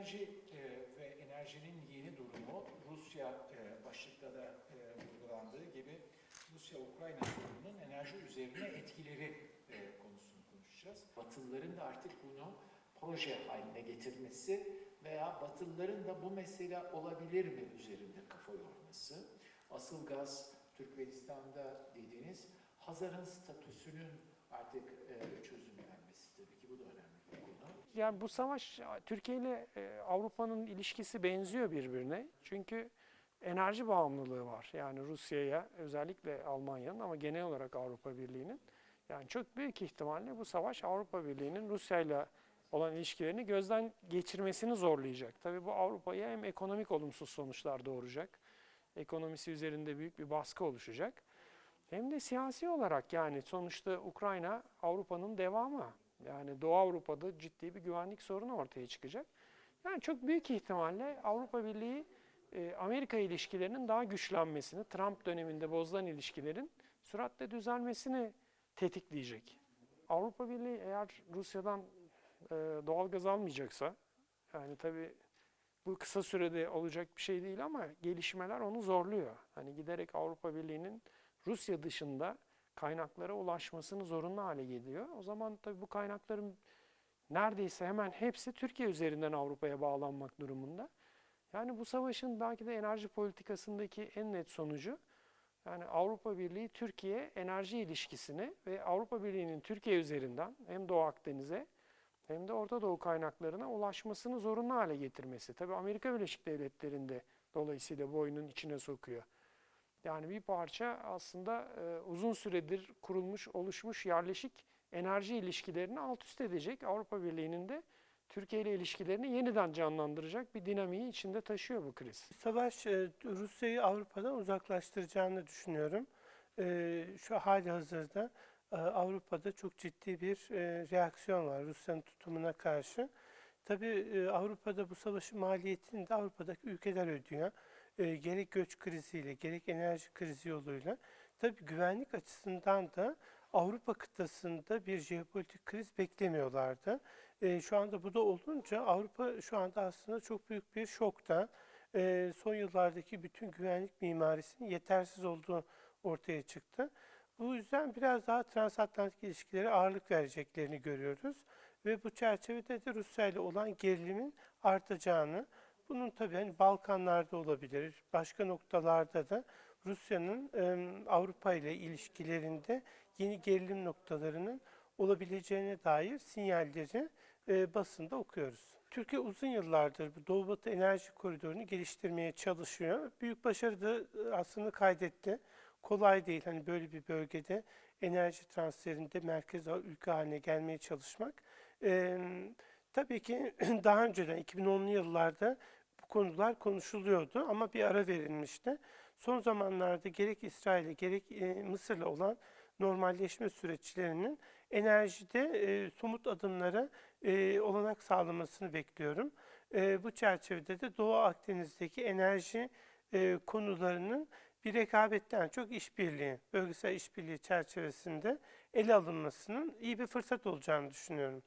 enerji e, ve enerjinin yeni durumu Rusya e, başlıkta da e, vurgulandığı gibi Rusya-Ukrayna sorununun enerji üzerine etkileri e, konusunu konuşacağız. Batılıların da artık bunu proje haline getirmesi veya Batılıların da bu mesele olabilir mi üzerinde kafa yorması. Asıl gaz Türkmenistan'da dediğiniz Hazar'ın statüsünün artık e, çözümlenmesi tabii ki bu da önemli. Yani bu savaş Türkiye ile e, Avrupa'nın ilişkisi benziyor birbirine. Çünkü enerji bağımlılığı var. Yani Rusya'ya özellikle Almanya'nın ama genel olarak Avrupa Birliği'nin. Yani çok büyük ihtimalle bu savaş Avrupa Birliği'nin Rusya ile olan ilişkilerini gözden geçirmesini zorlayacak. Tabii bu Avrupa'ya hem ekonomik olumsuz sonuçlar doğuracak. Ekonomisi üzerinde büyük bir baskı oluşacak. Hem de siyasi olarak yani sonuçta Ukrayna Avrupa'nın devamı. Yani Doğu Avrupa'da ciddi bir güvenlik sorunu ortaya çıkacak. Yani çok büyük ihtimalle Avrupa Birliği e, Amerika ilişkilerinin daha güçlenmesini, Trump döneminde bozulan ilişkilerin süratle düzelmesini tetikleyecek. Avrupa Birliği eğer Rusya'dan e, doğal gaz almayacaksa, yani tabii bu kısa sürede olacak bir şey değil ama gelişmeler onu zorluyor. Hani giderek Avrupa Birliği'nin Rusya dışında kaynaklara ulaşmasını zorunlu hale geliyor. O zaman tabii bu kaynakların neredeyse hemen hepsi Türkiye üzerinden Avrupa'ya bağlanmak durumunda. Yani bu savaşın belki de enerji politikasındaki en net sonucu yani Avrupa Birliği Türkiye enerji ilişkisini ve Avrupa Birliği'nin Türkiye üzerinden hem Doğu Akdeniz'e hem de Orta Doğu kaynaklarına ulaşmasını zorunlu hale getirmesi. Tabii Amerika Birleşik Devletleri'nde dolayısıyla bu oyunun içine sokuyor. Yani bir parça aslında e, uzun süredir kurulmuş, oluşmuş yerleşik enerji ilişkilerini alt üst edecek. Avrupa Birliği'nin de Türkiye ile ilişkilerini yeniden canlandıracak bir dinamiği içinde taşıyor bu kriz. Savaş e, Rusya'yı Avrupa'dan uzaklaştıracağını düşünüyorum. E, Şu hali hazırda e, Avrupa'da çok ciddi bir e, reaksiyon var Rusya'nın tutumuna karşı. Tabii e, Avrupa'da bu savaşın maliyetini de Avrupa'daki ülkeler ödüyor. E, Gerek göç kriziyle, gerek enerji krizi yoluyla. Tabii güvenlik açısından da Avrupa kıtasında bir jeopolitik kriz beklemiyorlardı. E, Şu anda bu da olunca Avrupa şu anda aslında çok büyük bir şokta. E, Son yıllardaki bütün güvenlik mimarisinin yetersiz olduğu ortaya çıktı. Bu yüzden biraz daha transatlantik ilişkilere ağırlık vereceklerini görüyoruz. Ve bu çerçevede de Rusya ile olan gerilimin artacağını, bunun tabii hani Balkanlarda olabilir, başka noktalarda da Rusya'nın e, Avrupa ile ilişkilerinde yeni gerilim noktalarının olabileceğine dair sinyalleri e, basında okuyoruz. Türkiye uzun yıllardır bu Doğu Batı enerji koridorunu geliştirmeye çalışıyor. Büyük başarı da aslında kaydetti. Kolay değil hani böyle bir bölgede enerji transferinde merkez ülke haline gelmeye çalışmak. E, tabii ki daha önceden 2010'lu yıllarda konular konuşuluyordu ama bir ara verilmişti. Son zamanlarda gerek İsrail'e gerek e, Mısır'la olan normalleşme süreçlerinin enerjide e, somut adımlara e, olanak sağlamasını bekliyorum. E, bu çerçevede de Doğu Akdeniz'deki enerji e, konularının bir rekabetten çok işbirliği, bölgesel işbirliği çerçevesinde ele alınmasının iyi bir fırsat olacağını düşünüyorum.